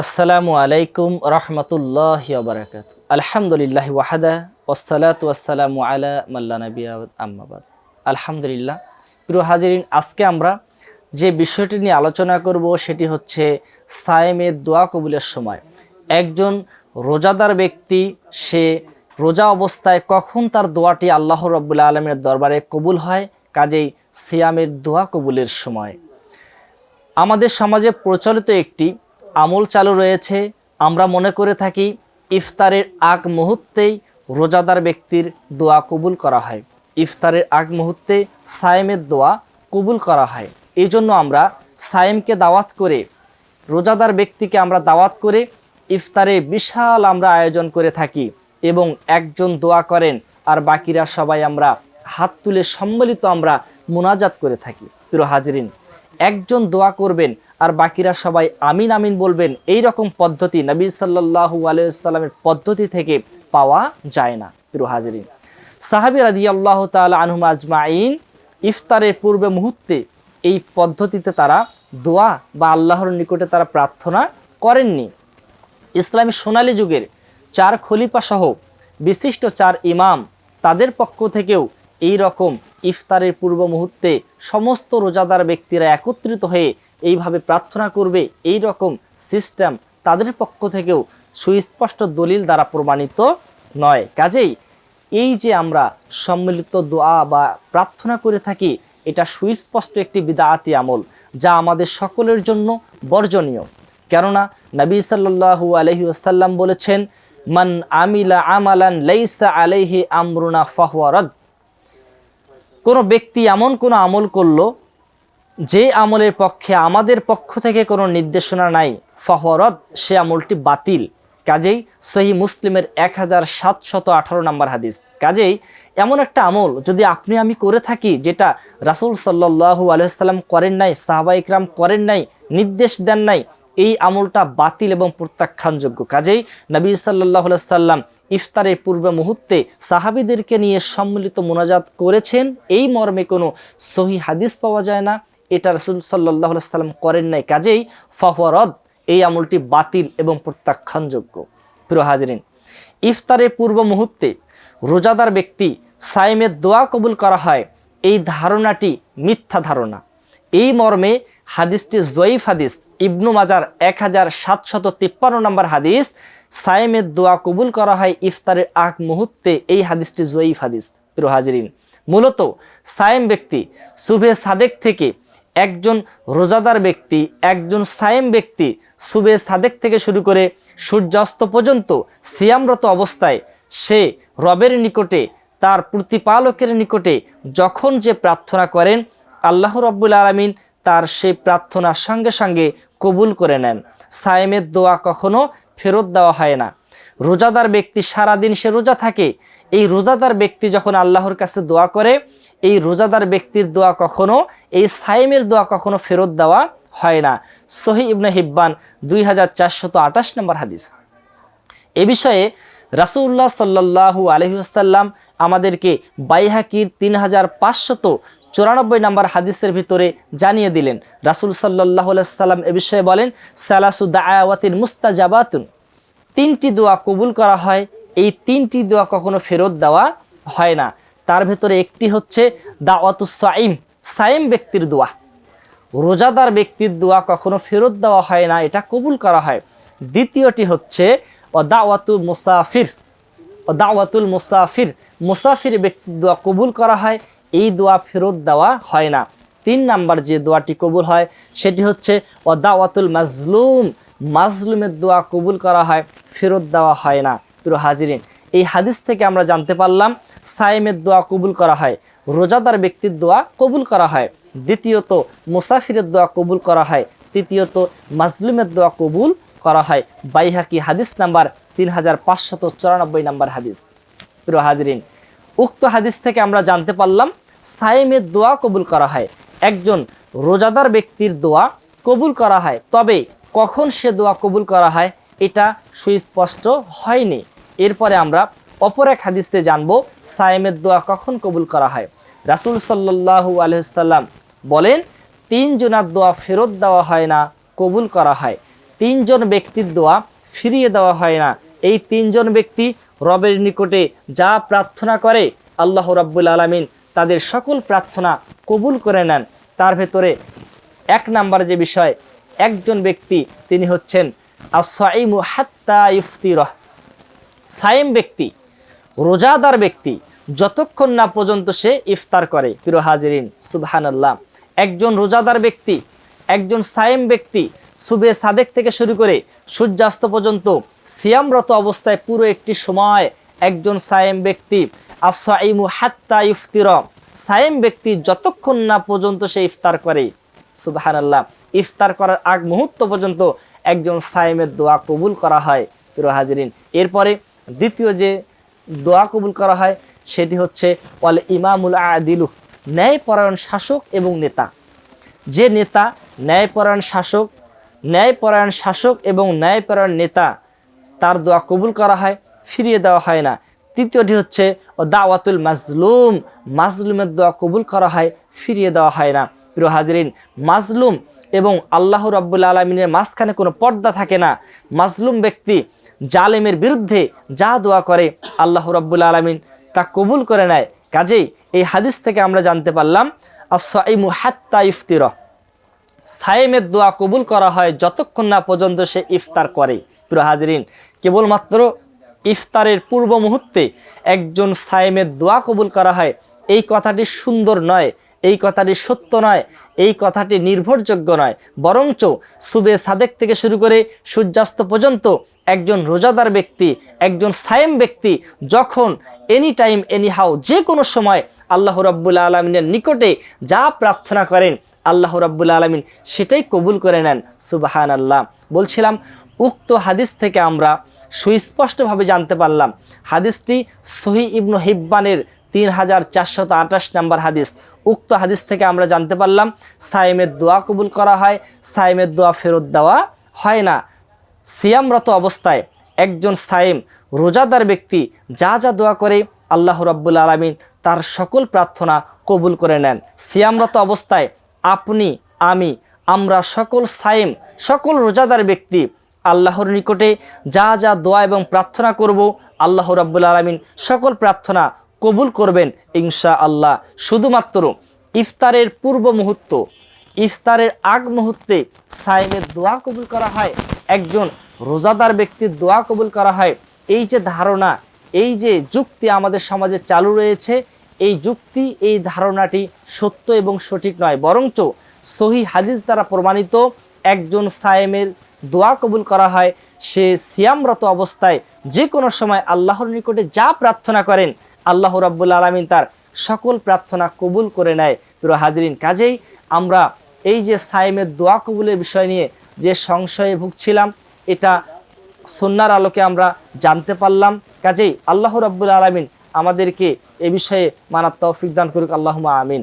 আসসালামু আলাইকুম রহমতুল্লাহ বারাকাত আলহামদুলিল্লাহ ওয়াহাদা ওসালাত ওয়াসালামু আলা মাল্লা নবী আম্মাবাদ আলহামদুলিল্লাহ। প্রিয় হাজিরিন, আজকে আমরা যে বিষয়টি নিয়ে আলোচনা করব সেটি হচ্ছে সায়েমের দোয়া কবুলের সময়। একজন রোজাদার ব্যক্তি, সে রোজা অবস্থায় কখন তার দোয়াটি আল্লাহ রব্বুল্লা আলমের দরবারে কবুল হয়? কাজেই সিয়ামের দোয়া কবুলের সময়। আমাদের সমাজে প্রচলিত একটি আমল চালু রয়েছে। আমরা মনে করে থাকি, ইফতারের আগ মুহূর্তেই রোজাদার ব্যক্তির দোয়া কবুল করা হয়। ইফতারের আগ মুহূর্তে সায়েমের দোয়া কবুল করা হয়। এই জন্য আমরা সায়েমকে দাওয়াত করে, রোজাদার ব্যক্তিকে আমরা দাওয়াত করে ইফতারে বিশাল আমরা আয়োজন করে থাকি এবং একজন দোয়া করেন আর বাকিরা সবাই আমরা হাত তুলে সম্মিলিত আমরা মোনাজাত করে থাকি। প্রিয় হাজরিন, একজন দোয়া করবেন আর বাকিরা সবাই আমিন আমিন বলবেন, এই রকম পদ্ধতি নবী সাল্লাহু আলাইসাল্লামের পদ্ধতি থেকে পাওয়া যায় না, প্রিয় হাজরিন। সাহাবি রাদি আল্লাহ আনহুম আজমাইন, ইফতারের পূর্বে মুহূর্তে এই পদ্ধতিতে তারা দোয়া বা আল্লাহর নিকটে তারা প্রার্থনা করেননি। ইসলামী সোনালী যুগের চার খলিফা সহ বিশিষ্ট চার ইমাম তাদের পক্ষ থেকেও এই রকম ইফতারের পূর্ব মুহূর্তে সমস্ত রোজাদার ব্যক্তিরা একত্রিত হয়ে এইভাবে প্রার্থনা করবে এই রকম সিস্টেম তাদের পক্ষ থেকেও সুস্পষ্ট দলিল দ্বারা প্রমাণিত নয়। কাজেই এই যে আমরা সম্মিলিত দোয়া বা প্রার্থনা করে থাকি, এটা সুস্পষ্ট একটি বিদায়াতি আমল যা আমাদের সকলের জন্য বর্জনীয়। কেননা নবী সাল্লু আলহি আসাল্লাম বলেছেন, মান আমিলা আমালান লাইসা আলাইহি আমরুনা ফাহওয়ারদ কোনো ব্যক্তি এমন কোনো আমল করল যে আমলের পক্ষে আমাদের পক্ষ থেকে কোনো নির্দেশনা নাই ফহরত সে আমলটি বাতিল। কাজেই সহি মুসলিমের এক হাজার সাতশত আঠারো নম্বর হাদিস। কাজেই এমন একটা আমল যদি আপনি আমি করে থাকি, যেটা রাসুল সাল্লাহু আলহাম করেন নাই সাহাবা ইকরাম করেন নাই, নির্দেশ দেন নাই, এই আমলটা বাতিল এবং প্রত্যাখ্যানযোগ্য। কাজেই নবী সাল্লাহ সাল্লাম ইফতারের পূর্বে মুহূর্তে সাহাবিদেরকে নিয়ে সম্মিলিত মোনাজাত করেছেন। এই মর্মে কোনো সহি হাদিস পাওয়া যায় না। এটা রসুল সাল্লাহ সাল্লাম করেন নাই। কাজেই ফহরদ এই আমলটি বাতিল এবং প্রত্যাখ্যানযোগ্য। প্রিয় হাজরিন, ইফতারের পূর্ব মুহূর্তে রোজাদার ব্যক্তি সাইমের দোয়া কবুল করা হয়, এই ধারণাটি মিথ্যা ধারণা। এই মর্মে হাদিসটি জয়ীফ হাদিস, ইবনু মাজার এক হাজার সাতশত তিপ্পান্ন নম্বর হাদিস, সায়েমের দোয়া কবুল করা হয় ইফতারের আগ মুহূর্তে, এই হাদিসটি জয়ীফ হাদিস। প্রিয় হাজরিন, মূলত সায়েম ব্যক্তি শুভে সাদেক থেকে একজন রোজাদার ব্যক্তি, একজন সায়েম ব্যক্তি সুবে সাদেক থেকে শুরু করে সূর্যাস্ত পর্যন্ত সিয়ামরত অবস্থায় সে রবের নিকটে, তার প্রতিপালকের নিকটে যখন যে প্রার্থনা করেন, আল্লাহ রব্বুল আলমিন তার সেই প্রার্থনার সঙ্গে সঙ্গে কবুল করে নেন। সায়েমের দোয়া কখনো ফেরত দেওয়া হয় না। রোজাদার ব্যক্তি সারাদিন সে রোজা থাকে। এই রোজাদার ব্যক্তি যখন আল্লাহর কাছে দোয়া করে, এই রোজাদার ব্যক্তির দোয়া কখনো এই সাইমের দোয়া কখনো ফেরত দেওয়া হয় না। সহি ইবনে হিব্বান দুই হাজার চারশত আঠাশ নম্বর হাদিস। এ বিষয়ে রাসুল্লাহ সাল্লাহু আলহিউসাল্লাম আমাদেরকে বাইহাকির তিন হাজার পাঁচশত চুরানব্বই নম্বর হাদিসের ভিতরে জানিয়ে দিলেন। রাসুল সাল্লাহ সাল্লাম এ বিষয়ে বলেন, সালাসু দায়াওয়াতিন মুস্তাজাবাতুন। তিনটি দোয়া কবুল করা হয়, এই তিনটি দোয়া কখনো ফেরত দেওয়া হয় না। তার ভেতরে একটি হচ্ছে দাওয়াতু সাইম ব্যক্তির দোয়া। রোজাদার ব্যক্তির দোয়া কখনো ফেরত দেওয়া হয় না, এটা কবুল করা হয়। দ্বিতীয়টি হচ্ছে ও দাওয়াতুল মুসাফির। ও দাওয়াতুল মুসাফির। মুসাফির ব্যক্তির দোয়া কবুল করা হয়, এই দোয়া ফেরত দেওয়া হয় না। তিন নাম্বার যে দোয়াটি কবুল হয়, সেটি হচ্ছে ও দাওয়াতুল মাজলুম। মাজলুমের দোয়া কবুল করা হয়, ফেরত দেওয়া হয় না। পুরো হাজিরিন এই হাদিস থেকে আমরা জানতে পারলাম সাইমের দোয়া কবুল করা হয়, রোজাদার ব্যক্তির দোয়া কবুল করা হয়, দ্বিতীয়ত মুসাফিরের দোয়া কবুল করা হয়, তৃতীয়ত মাজলুমের দোয়া কবুল করা হয়। বাইহাকি হাদিস নাম্বার তিন হাজার পাঁচশত চুরানব্বই নাম্বার হাদিস। প্রিয় হাজরিন, উক্ত হাদিস থেকে আমরা জানতে পারলাম সাইমের দোয়া কবুল করা হয়, একজন রোজাদার ব্যক্তির দোয়া কবুল করা হয়, তবে কখন সে দোয়া কবুল করা হয়, এটা সুস্পষ্ট হয়নি। এরপরে আমরা অপর এক হাদিসতে জানব, সায়েমের দোয়া কখন কবুল করা হয়? রাসুল সাল্লাহু আলহাম বলেন তিন জনার দোয়া ফেরত দেওয়া হয় না, কবুল করা হয়। তিনজন ব্যক্তির দোয়া ফিরিয়ে দেওয়া হয় না। এই তিনজন ব্যক্তি রবের নিকটে যা প্রার্থনা করে, আল্লাহ রাব্বুল আলামিন তাদের সকল প্রার্থনা কবুল করে নেন। তার ভেতরে এক নাম্বার যে বিষয়, একজন ব্যক্তি তিনি হচ্ছেন আসাইমু হাত্তা ইফতিরহ। সায়েম ব্যক্তি, রোজাদার ব্যক্তি, যতক্ষণ না পর্যন্ত সে ইফতার করে, প্রিয় হাজিরিন সুবহান আল্লাহ একজন রোজাদার ব্যক্তি, একজন সায়েম ব্যক্তি, সুবে সাদেক থেকে শুরু করে সূর্যাস্ত পর্যন্ত সিয়ামরত অবস্থায় পুরো একটি সময় একজন সায়েম ব্যক্তি আসাইমু হাত্তা ইফতির। সায়েম ব্যক্তি যতক্ষণ না পর্যন্ত সে ইফতার করে সুবহান আল্লাহ ইফতার করার আগ মুহূর্ত পর্যন্ত একজন সায়েমের দোয়া কবুল করা হয়, প্রিয় হাজিরিন। এরপরে দ্বিতীয় যে দোয়া কবুল করা হয়, সেটি হচ্ছে, ওয়াল ইমামুল আদিলু, ন্যায়পরায়ণ শাসক এবং নেতা। যে নেতা ন্যায়পরায়ণ শাসক ন্যায়পরায়ণ শাসক এবং ন্যায়পরায়ণ নেতা, তার দোয়া কবুল করা হয়, ফিরিয়ে দেওয়া হয় না। তৃতীয়টি হচ্ছে ও দাওয়াতুল মাজলুম, মাজলুমের দোয়া কবুল করা হয়, ফিরিয়ে দেওয়া হয় না। প্রিয় হাজিরিন, মাজলুম এবং আল্লাহ রাব্বুল আলমিনের মাঝখানে কোনো পর্দা থাকে না। মাজলুম ব্যক্তি জালেমের বিরুদ্ধে যা দোয়া করে আল্লাহ রাব্বুল আলমিন তা কবুল করে নেয়। কাজেই এই হাদিস থেকে আমরা জানতে পারলাম আসাইমু হাত্তা ইফতির। সায়েমের দোয়া কবুল করা হয় যতক্ষণ না পর্যন্ত সে ইফতার করে। প্রিয় হাজরিন, কেবলমাত্র ইফতারের পূর্ব মুহূর্তে একজন সায়েমের দোয়া কবুল করা হয়, এই কথাটি সুন্দর নয়, এই কথাটি সত্য নয়, এই কথাটি নির্ভরযোগ্য নয়। বরঞ্চ সুবে সাদেক থেকে শুরু করে সূর্যাস্ত পর্যন্ত একজন রোজাদার ব্যক্তি, একজন সায়েম ব্যক্তি, যখন এনি টাইম এনি হাউ যে কোনো সময় আল্লাহ রাব্বুল আলমিনের নিকটে যা প্রার্থনা করেন, আল্লাহ রাব্বুল আলমিন সেটাই কবুল করে নেন সুবাহান আল্লাহ বলছিলাম, উক্ত হাদিস থেকে আমরা সুস্পষ্টভাবে জানতে পারলাম, হাদিসটি সহি ইবনু হিব্বানের তিন হাজার চারশত আঠাশ নাম্বার হাদিস। উক্ত হাদিস থেকে আমরা জানতে পারলাম সাইমের দোয়া কবুল করা হয় সাইমের দোয়া ফেরত দেওয়া হয় না। সিয়ামরত অবস্থায় একজন সাইম রোজাদার ব্যক্তি যা যা দোয়া করে আল্লাহ রাব্বুল আলমিন তার সকল প্রার্থনা কবুল করে নেন। সিয়ামরত অবস্থায় আপনি, আমি, আমরা সকল সাইম সকল রোজাদার ব্যক্তি আল্লাহর নিকটে যা যা দোয়া এবং প্রার্থনা করব আল্লাহ রাব্বুল আলমিন সকল প্রার্থনা কবুল করবেন ইনশা আল্লাহ শুধুমাত্র ইফতারের পূর্ব মুহূর্ত, ইফতারের আগ মুহূর্তে সাইমের দোয়া কবুল করা হয়। একজন রোজাদার ব্যক্তির দোয়া কবুল করা হয়। এই যে ধারণা, এই যে যুক্তি আমাদের সমাজে চালু রয়েছে, এই যুক্তি, এই ধারণাটি সত্য এবং সঠিক নয়। বরঞ্চ সহি হাদিস দ্বারা প্রমাণিত একজন সায়েমের দোয়া কবুল করা হয়। সে সিয়ামরত অবস্থায় যে কোনো সময় আল্লাহর নিকটে যা প্রার্থনা করেন, আল্লাহ রাব্বুল আলমিন তার সকল প্রার্থনা কবুল করে নেয়। পুরো হাজরিন, কাজেই আমরা এই যে সাইমের দোয়া কবুলের বিষয় নিয়ে যে সংশয়ে ভুগছিলাম, এটা সন্ন্যার আলোকে আমরা জানতে পারলাম। কাজেই আল্লাহ রব্বুল আলমিন আমাদেরকে এ বিষয়ে মানার ফিকদান দান করুক। আল্লাহ আমিন।